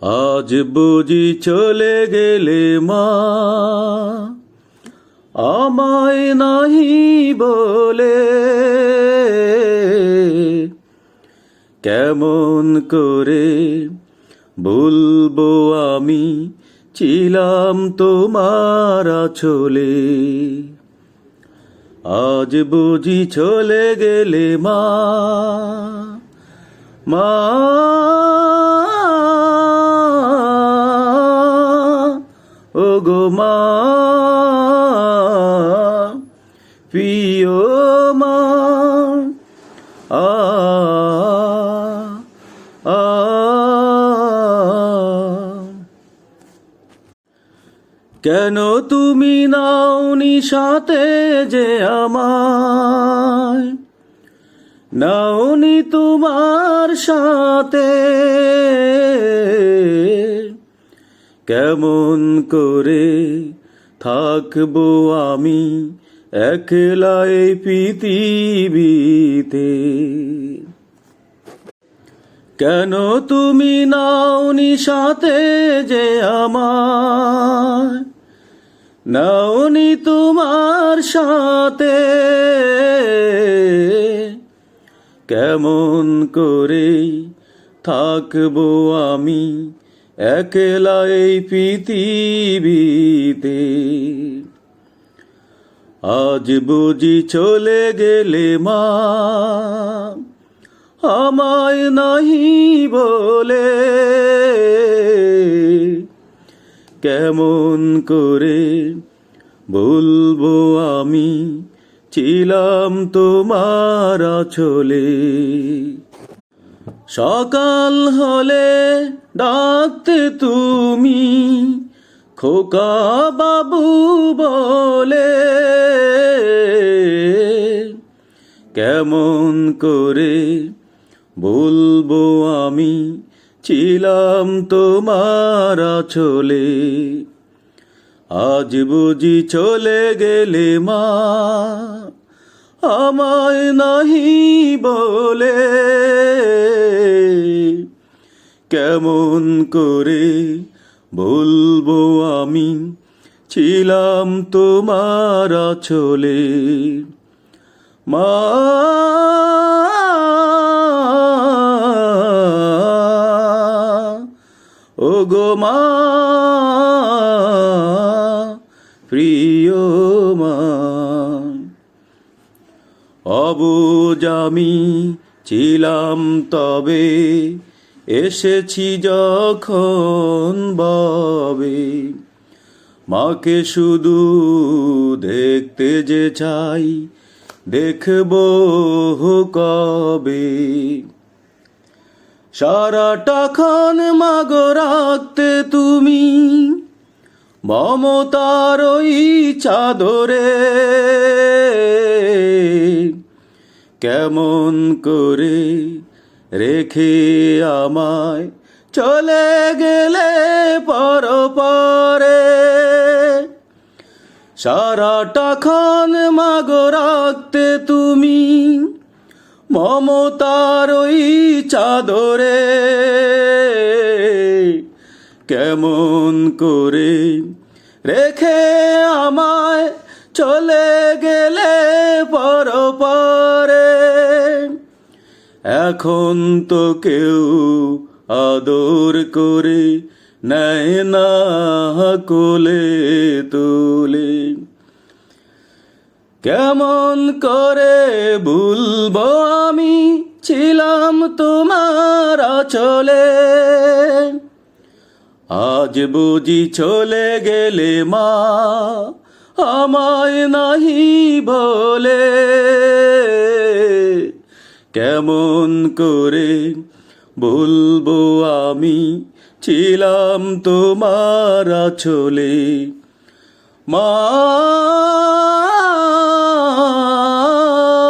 আজ বুঝি চলে গেলে মা। আমায় নাহি বলে, কেমন করে বলব আমি? ছিলাম তোমার চলে আজ বুঝি চলে গেলে মা। মা মা প্রিয় মা আ কেন তুমি নাওনি সাথে যে আমায়? নাওনি তোমার সাথে। কেমন করে থাকব আমি একলা এই পৃথিবীতে? কেন তুমি নাওনি সাথে যে আমার? নাওনি তোমার সাথে। কেমন করে থাকব আমি একলা এই পৃথিবীতে। আজ বুঝি চলে গেলে মা, আমায় নাহি বলে। কেমন করে বলব আমি, ছিলাম তোমার চলে সকাল হলে ডাকতে তুমি, খোকা বাবু বলে, কেমন করে বলব আমি, ছিলাম তোমার চলে আজ বুঝি চলে গেলে মা আমায় নাহি বলে। কেমন করে বলব আমি? ছিলাম তোমার চলে মা ও গো মা, প্রিয় মা। অবুজ আমি ছিলাম তবে এসেছি যখন বাবে। মাকে শুধু দেখতে যে চাই, দেখব কবে। সারাটা খান মাগো রাখতে তুমি, মমতার ওই চাদরে। কেমন করে রেখে আমায় চলে গেলে পর পরে সারাটা খান মাগো রাখতে তুমি মমতার ওই চাদরে। কেমন করে রেখে আমায় চলে গেলে পর পরে এখন তো কেউ আদর করে নেয় না কোলে তুলে। কেমন করে ভুলবো আমি? ছিলাম তোমার চলে আজ বুঝি চলে গেলে মা আমায় নাহি বলে কেমন করে বলব আমি? ছিলাম তোমার চলে মা